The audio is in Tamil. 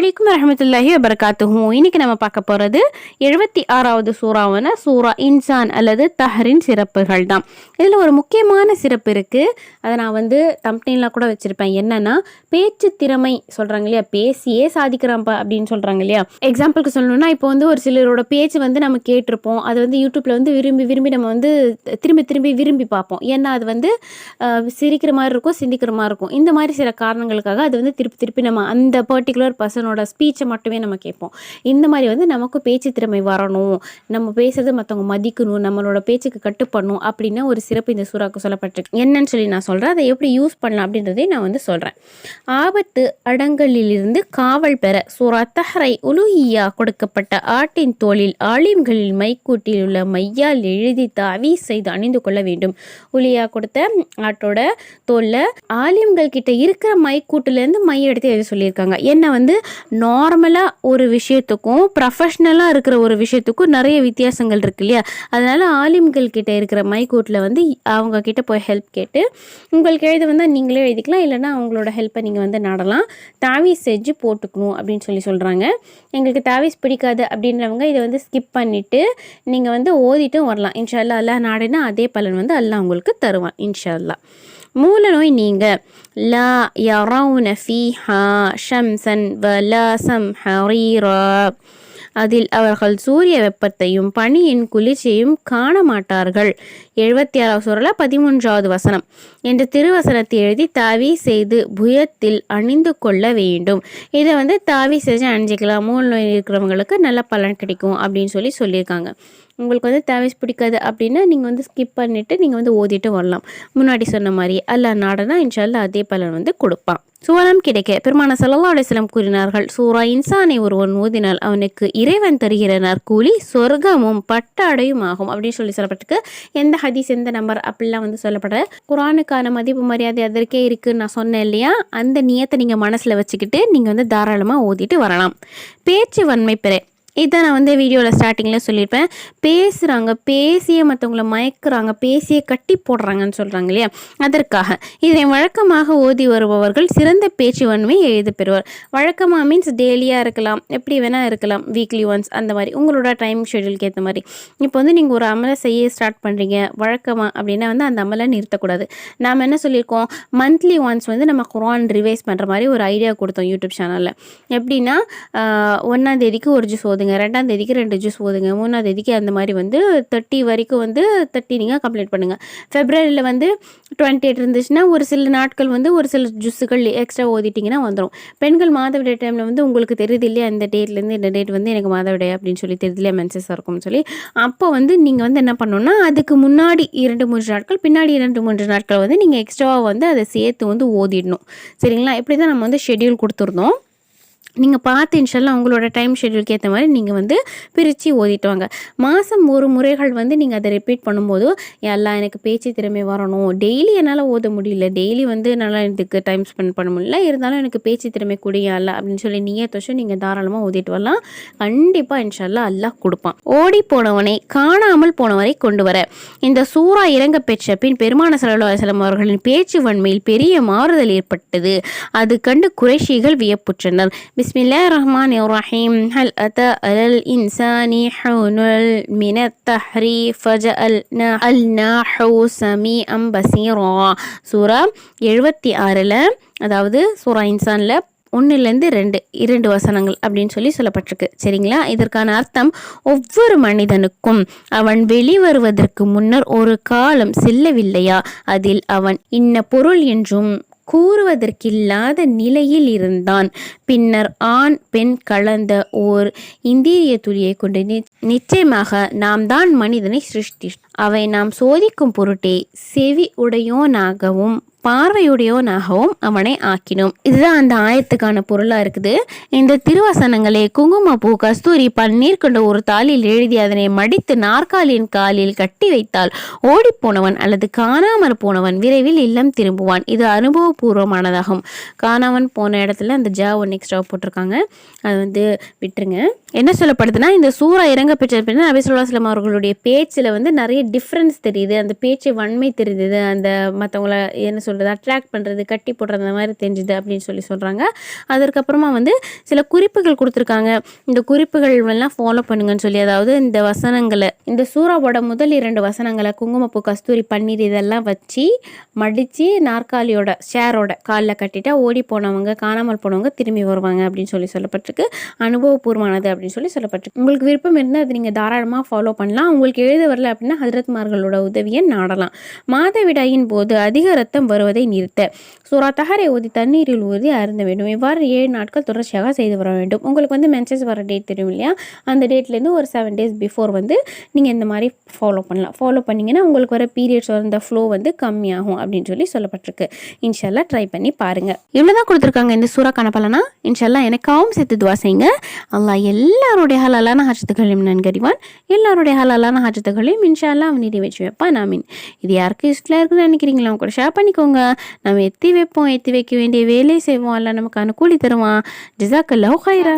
அலைக்கும் வரமத்துல்லாஹி வபரகாத்துஹும் இன்னைக்கு நம்ம பார்க்க போகிறது எழுபத்தி ஆறாவது சூறாவான சூரா இன்சான் அல்லது தஹரின் சிறப்புகள் தான். இதில் ஒரு முக்கியமான சிறப்பு இருக்குது அதை நான் வந்து தம்ப்னெயிலாக கூட வச்சுருப்பேன். என்னென்னா பேச்சு திறமை சொல்கிறாங்க இல்லையா? பேசியே சாதிக்கிறான்ப்பா அப்படின்னு சொல்கிறாங்க இல்லையா? எக்ஸாம்பிளுக்கு சொல்லணும்னா இப்போ வந்து ஒரு சிலரோட பேச்சு வந்து நம்ம கேட்டிருப்போம். அது வந்து யூடியூப்பில் வந்து விரும்பி விரும்பி நம்ம வந்து திரும்பி திரும்பி விரும்பி பார்ப்போம். ஏன்னா அது வந்து சிரிக்கிற மாதிரி இருக்கும் சிந்திக்கிற மாதிரி இருக்கும். இந்த மாதிரி சில காரணங்களுக்காக அது வந்து திருப்பி திருப்பி நம்ம அந்த பர்டிகுலர் பர்சனோட ஸ்பீச்சை மட்டுமே நம்ம கேட்போம். இந்த மாதிரி வந்து நமக்கு பேச்சு திறமை வரணும். நம்ம பேசுறது மற்றவங்க மதிக்கணும். நம்மளோட பேச்சுக்கு கட்டுப்படணும் அப்படின்னு ஒரு சிறப்பு இந்த சூறாக்கு சொல்லப்பட்டிருக்கு என்னன்னு சொல்லி நான் சொல்கிறேன் அதை எப்படி யூஸ் பண்ணலாம் அப்படின்றதையும் நான் வந்து சொல்கிறேன் ஆபத்து அடங்கலிலிருந்து காவல் பெற சூரா தஹரை உலுஹியா கொடுக்கப்பட்ட ஆட்டின் தோலில் ஆலிம்களில் மைக்கூட்டில் உள்ள மையால் எழுதி தாவி செய்து அணிந்து கொள்ள வேண்டும். உலியா கொடுத்த ஆட்டோட தோலில் ஆலிம்கள் கிட்ட இருக்கிற மைக்கூட்டிலேருந்து மை எடுத்து எழுத சொல்லியிருக்காங்க. என்ன வந்து நார்மலாக ஒரு விஷயத்துக்கும் ப்ரொஃபஷ்னலாக இருக்கிற ஒரு விஷயத்துக்கும் நிறைய வித்தியாசங்கள் இருக்கு இல்லையா? அதனால் ஆலிம்கள் கிட்டே இருக்கிற மைகோட்டில் வந்து அவங்க கிட்ட போய் ஹெல்ப் கேட்டு உங்களுக்கு எழுத வந்தால் நீங்களே எழுதிக்கலாம். இல்லைன்னா அவங்களோட ஹெல்ப்பை நீங்கள் வந்து நடலாம். தாவீஸ் செஞ்சு போட்டுக்கணும் அப்படின்னு சொல்லி சொல்கிறாங்க எங்களுக்கு தாவீஸ் பிடிக்காது அப்படின்றவங்க இதை வந்து ஸ்கிப் பண்ணிவிட்டு நீங்கள் வந்து ஓதிட்டும் வரலாம். இன்ஷா அல்லா அல்லா நாடுனா அதே பலன் வந்து அல்லா உங்களுக்கு தருவான் இன்ஷா அல்லா மூல நோய் நீங்க. லா யரவுன ஃபீஹா ஷம்சன் வலா சம்ஹரீரா அதில் அவர்கள் சூரிய வெப்பத்தையும் பனியின் குளிர்ச்சியையும் காண மாட்டார்கள். எழுபத்தி ஆறாவது சுரல பதிமூன்றாவது வசனம். என்ற திருவசனத்தை எழுதி தாவி செய்து புயத்தில் அணிந்து கொள்ள வேண்டும். இதை வந்து தாவி செஞ்சு அணிஞ்சிக்கலாம். மூல் நோய் இருக்கிறவங்களுக்கு நல்ல பலன் கிடைக்கும் அப்படின்னு சொல்லி சொல்லியிருக்காங்க. உங்களுக்கு வந்து தேவைஸ் பிடிக்காது அப்படின்னா நீங்கள் வந்து ஸ்கிப் பண்ணிவிட்டு நீங்கள் வந்து ஓதிட்டு வரலாம். முன்னாடி சொன்ன மாதிரி அல்லா நாடனா இன்ஷால்லா அதே பலன் வந்து கொடுப்பான். சுவனம் கிடைக்க. பெருமான சல்லா அலிஸ்லாம் கூறினார்கள் சூரா இன்சானை ஒருவன் ஓதினால் அவனுக்கு இறைவன் தருகிற நற்கூலி சொர்க்கமும் பட்டாடையும் ஆகும். அப்படின்னு சொல்லி சொல்லப்பட்டிருக்கு. எந்த ஹதீஸ் எந்த நம்பர் அப்படிலாம் வந்து சொல்லப்படுற குரானுக்கான மதிப்பு மரியாதை அதற்கே இருக்குன்னு நான் சொன்னேன் இல்லையா? அந்த நியத்தை நீங்கள் மனசில் வச்சுக்கிட்டு நீங்கள் வந்து தாராளமாக ஓதிட்டு வரலாம். பேச்சு வன்மை பெற. இதான் நான் வந்து வீடியோவில் ஸ்டார்டிங்கில் சொல்லியிருப்பேன் பேசுகிறாங்க பேசியே மற்றவங்கள மயக்கிறாங்க பேசியே கட்டி போடுறாங்கன்னு சொல்கிறாங்க இல்லையா? அதற்காக இதை வழக்கமாக ஓதி வருபவர்கள் சிறந்த பேச்சு வன்மை எழுத பெறுவார். வழக்கமாக மீன்ஸ் டெய்லியாக இருக்கலாம் எப்படி வேணால் இருக்கலாம் வீக்லி ஒன்ஸ் அந்த மாதிரி. உங்களோட டைம் ஷெடியூலுக்கு ஏற்ற மாதிரி. இப்போ வந்து நீங்கள் ஒரு அமலை செய்ய ஸ்டார்ட் பண்ணுறீங்க வழக்கமாக அப்படின்னா வந்து அந்த அமலை நிறுத்தக்கூடாது. நாம் என்ன சொல்லியிருக்கோம்? மந்த்லி ஒன்ஸ் வந்து நம்ம குரான் ரிவைஸ் பண்ணுற மாதிரி ஒரு ஐடியா கொடுத்தோம் யூடியூப் சேனலில் எப்படின்னா ஒன்றாந்தேதிக்கு ஒரு ஜூஸ் ஓதுங்க ரெண்டாம் தேதிக்கு ரெண்டு ஜூஸ் ஓதுங்க மூணாம் தேதிக்கு அந்த மாதிரி வந்து தேர்ட்டி வரைக்கும் வந்து தேர்ட்டி நீங்கள் கம்ப்ளீட் பண்ணுங்கள் ஃபெப்ரவரியில் வந்து டுவெண்ட்டி எயிட் இருந்துச்சுன்னா ஒரு சில நாட்கள் வந்து ஒரு சில ஜூஸுகள் எக்ஸ்ட்ரா ஓதிட்டிங்கன்னா வந்துடும் பெண்கள் மாதவிடாய் டைமில் வந்து உங்களுக்கு தெரியுது இல்லையா? இந்த டேட்லேருந்து இந்த டேட் வந்து எனக்கு மாதவிடாய் அப்படின்னு சொல்லி தெரியுது இல்லையா? மென்சஸ் இருக்கும்னு சொல்லி. அப்போ வந்து நீங்கள் வந்து என்ன பண்ணணும்னா அதுக்கு முன்னாடி இரண்டு மூன்று நாட்கள் பின்னாடி இரண்டு மூன்று நாட்கள் வந்து நீங்கள் எக்ஸ்ட்ராவாக வந்து அதை சேர்த்து வந்து ஓதிடணும் சரிங்களா? இப்படி தான் நம்ம வந்து ஷெட்யூல் கொடுத்துருந்தோம். நீங்கள் பார்த்து இன்ஷால்லாம் உங்களோட டைம் ஷெடியூலுக்கு ஏற்ற மாதிரி நீங்கள் வந்து பிரித்து ஓதிட்டு வாங்க. மாதம் ஒரு முறைகள் வந்து நீங்கள் அதை ரிப்பீட் பண்ணும்போது எல்லாம் எனக்கு பேச்சு திறமை வரணும். டெய்லி என்னால் ஓத முடியல. டெய்லி வந்து என்னால் இதுக்கு டைம் ஸ்பெண்ட் பண்ண முடியல. இருந்தாலும் எனக்கு பேச்சு திறமை கூடிய அப்படின்னு சொல்லி நீங்கள் தோஷம் நீங்கள் தாராளமாக ஓதிட்டு வரலாம். கண்டிப்பாக இன்ஷால்லா எல்லாம் கொடுப்பான். ஓடி போனவனை காணாமல் போனவரை கொண்டு வர. இந்த சூறா இறங்க பெற்ற பின் பெருமான சல்லா அவர்களின் பேச்சு வன்மையில் பெரிய மாறுதல் ஏற்பட்டது. அது கண்டு குறைஷிகள் வியப்புற்றனர். بسم ரஹ்மான் الرحمن الرحيم هل أتى இன்சானி الإنسان حون من ஃபஜஅல் அல் நாஹு சமீ அம் பசீரா சூரா எழுபத்தி ஆறில் அதாவது சூரா இன்சானில் ஒன்றுலேருந்து ரெண்டு இரண்டு வசனங்கள் அப்படின்னு சொல்லி சொல்லப்பட்டிருக்கு. சரிங்களா? இதற்கான அர்த்தம் ஒவ்வொரு மனிதனுக்கும் அவன் வெளிவருவதற்கு முன்னர் ஒரு காலம் செல்லவில்லையா? அதில் அவன் இன்ன பொருள் என்றும் கூறுவதற்கில்லாத நிலையில் இருந்தான். பின்னர் ஆண் பெண் கலந்த ஓர் இந்திரிய துளியை கொண்டு நி- நிச்சயமாக நாம் தான் மனிதனை சிருஷ்டி அவை நாம் சோதிக்கும் பொருட்டே செவி உடையோனாகவும் பார்வையுடையோனாகவும் அவனை ஆக்கினோம். இதுதான் அந்த ஆயத்துக்கான பொருளாக இருக்குது. இந்த திருவசனங்களை குங்குமப்பூ கஸ்தூரி பன்னீர் கொண்ட ஒரு தாளில் எழுதி அதனை மடித்து நாற்காலியின் காலில் கட்டி வைத்தால் ஓடிப்போனவன் அல்லது காணாமல் போனவன் விரைவில் இல்லம் திரும்புவான். இது அனுபவபூர்வமானதாகும். காணாமல் போன இடத்துல அந்த ஜா ஒன் எக்ஸ்ட்ரா போட்டிருக்காங்க. அது வந்து விட்டுருங்க. என்ன சொல்லப்படுதுன்னா இந்த சூறா இறங்க பெற்ற பின்னர் நபி அவர்களுடைய பேச்சில் வந்து நிறைய டிஃப்ரென்ஸ் தெரியுது. அந்த பேச்சு வன்மை தெரியுது அந்த மற்றவங்கள என்ன சொல்கிறது அட்ராக்ட் பண்ணுறது கட்டி போடுறது அந்த மாதிரி தெரிஞ்சுது அப்படின்னு சொல்லி சொல்கிறாங்க அதற்கப்புறமா வந்து சில குறிப்புகள் கொடுத்துருக்காங்க. இந்த குறிப்புகள் எல்லாம் ஃபாலோ பண்ணுங்கன்னு சொல்லி அதாவது இந்த வசனங்களை இந்த சூறாவோட முதல் இரண்டு வசனங்களை குங்குமப்பூ கஸ்தூரி பன்னீர் இதெல்லாம் வச்சு மடித்து நாற்காலியோட ஷேரோட காலில் கட்டிட்டா ஓடி போனவங்க காணாமல் போனவங்க திரும்பி வருவாங்க அப்படின்னு சொல்லி சொல்லப்பட்டிருக்கு. அனுபவபூர்வமானது அப்படின்னு சொல்லி சொல்லப்பட்டிருக்கு. உங்களுக்கு விருப்பம் இருந்தால் அது நீங்கள் தாராளமாக ஃபாலோ பண்ணலாம். உங்களுக்கு எழுத வரல அப்படின்னா ஹஜரத்மார்களோட உதவியை நாடலாம். மாதவிடாயின் போது அதிக ரத்தம் வருவதை நிறுத்த சூறா தகரை ஊதி தண்ணீரில் ஊதி அருந்த வேண்டும். இவ்வாறு ஏழு நாட்கள் தொடர்ச்சியாக செய்து வர வேண்டும். உங்களுக்கு வந்து மென்சஸ் வர டேட் தெரியும் இல்லையா? அந்த டேட்லேருந்து ஒரு செவன் டேஸ் பிஃபோர் வந்து நீங்கள் இந்த மாதிரி ஃபாலோ பண்ணலாம். ஃபாலோ பண்ணிங்கன்னா உங்களுக்கு வர பீரியட்ஸ் வர ஃப்ளோ வந்து கம்மியாகும் அப்படின்னு சொல்லி சொல்லப்பட்டிருக்கு. இன்ஷால்லாம் ட்ரை பண்ணி பாருங்கள் இவ்வளோ தான் கொடுத்துருக்காங்க இந்த சூறாக்கான பலனா இன்ஷால்லாம் எனக்காகவும் சேர்த்து துவா செய்யுங்க. அல்லாஹ் எல்லாருடைய ஹலாலான ஹாஜத்துகளையும் நான் கறிவான் எல்லாருடைய ஹலாலான ஹாஜத்துகளையும் இன்ஷால்லா அவன் நிறைவேற்றி வைப்பான் மீன் இது யாருக்கு யூஸ்ஃபுல்லாக இருக்குன்னு நினைக்கிறீங்களா அவங்க கூட ஷேர் பண்ணிக்கோங்க. நம்ம எத்தி வைப்போம் எத்தி வைக்க வேண்டிய வேலையை செய்வோம். அல்ல நமக்கு அனுகூலி தருவான். ஜிசாக்கல்லாஹ் ஹைரா